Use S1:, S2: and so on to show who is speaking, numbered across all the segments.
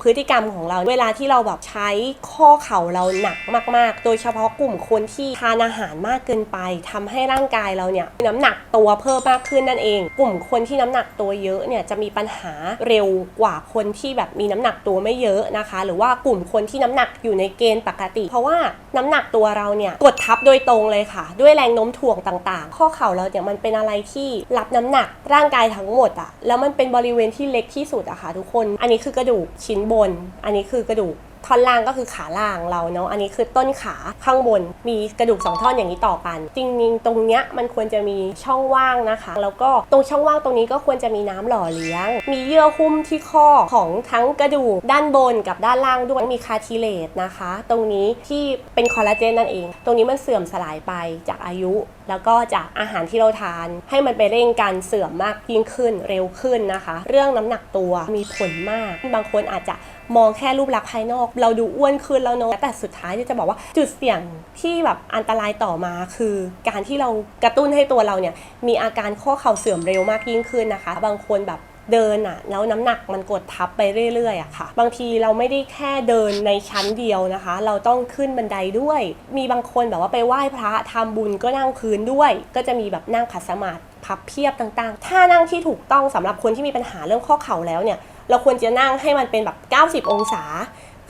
S1: พฤติกรรมของเราเวลาที่เราแบบใช้ข้อเข่าเราหนักมาก ๆ โดยเฉพาะกลุ่มคนที่ทานอาหารมากเกินไปทำให้ร่างกายเราเนี่ยน้ำหนักตัวเพิ่มมากขึ้นนั่นเอง กลุ่มคนที่น้ำหนักตัวเยอะเนี่ยจะมีปัญหาเร็วกว่าคนที่แบบมีน้ำหนักตัวไม่เยอะนะคะ หรือว่ากลุ่มคนที่น้ำหนักอยู่ในเกณฑ์ปกติ เพราะว่าน้ำหนักตัวเราเนี่ยกดทับโดยตรงเลยค่ะ ด้วยแรงโน้มถ่วงต่างๆ ข้อเข่าเราเนี่ยมันเป็นอะไรที่รับน้ำหนักร่างกายทั้งหมดอะแล้วมันเป็นบริเวณที่เล็กที่สุดอะค่ะทุกคน อันนี้คือกระดูกชิ้นบน อันนี้คือกระดูก ท่อนล่างก็คือขาล่างเราเนาะอันนี้คือต้นขาข้างบน มีกระดูกสองท่อนอย่างนี้ต่อกัน จริงๆตรงเนี้ยมันควรจะมีช่องว่างนะคะ แล้วก็ตรงช่องว่างตรงนี้ก็ควรจะมีน้ำหล่อเลี้ยง มีเยื่อหุ้มที่ข้อของทั้งกระดูกด้านบนกับด้านล่างด้วยมีคาทิเลตนะคะ ตรงนี้ที่เป็นคอลลาเจนนั่นเอง ตรงนี้มันเสื่อมสลายไปจากอายุ แล้วก็จากอาหารที่เราทาน ให้มันไปเร่งการเสื่อมมากยิ่งขึ้นเร็วขึ้นนะคะ เรื่องน้ำหนักตัวมีผลมาก บางคนอาจจะมองแค่รูปลักษณ์ภายนอกเราดูอ้วนขึ้นแล้วเนอะแต่สุดท้ายจะบอกว่าจุดเสี่ยงที่แบบอันตรายต่อมาคือ การที่เรากระตุ้นให้ตัวเราเนี่ยมีอาการข้อเข่าเสื่อมเร็วมากยิ่งขึ้นนะคะ บางคนแบบเดินอะแล้วน้ำหนักมันกดทับไปเรื่อยๆอะค่ะ บางทีเราไม่ได้แค่เดินในชั้นเดียวนะคะ เราต้องขึ้นบันไดด้วย มีบางคนแบบว่าไปไหว้พระทำบุญก็นั่งพื้นด้วย ก็จะมีแบบนั่งขัดสมาธิพับเพียบต่างๆ ถ้านั่งที่ถูกต้องสำหรับคนที่มีปัญหาเรื่องข้อเข่าแล้วเนี่ย เราควรจะนั่งให้มันเป็นแบบ 90 องศา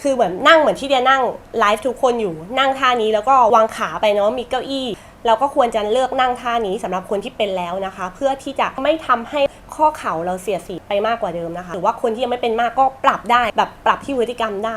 S1: คือเหมือนนั่งเหมือนที่เดียนั่งไลฟ์ทุกคนอยู่นั่งท่านี้แล้วก็วางขาไปเนาะมีเก้าอี้ เราก็ควรจะเลือกนั่งท่านี้สำหรับคนที่เป็นแล้วนะคะ เพื่อที่จะไม่ทำให้ข้อเข่าเราเสียสีไปมากกว่าเดิมนะคะ หรือว่าคนที่ยังไม่เป็นมากก็ปรับได้แบบปรับที่พฤติกรรมได้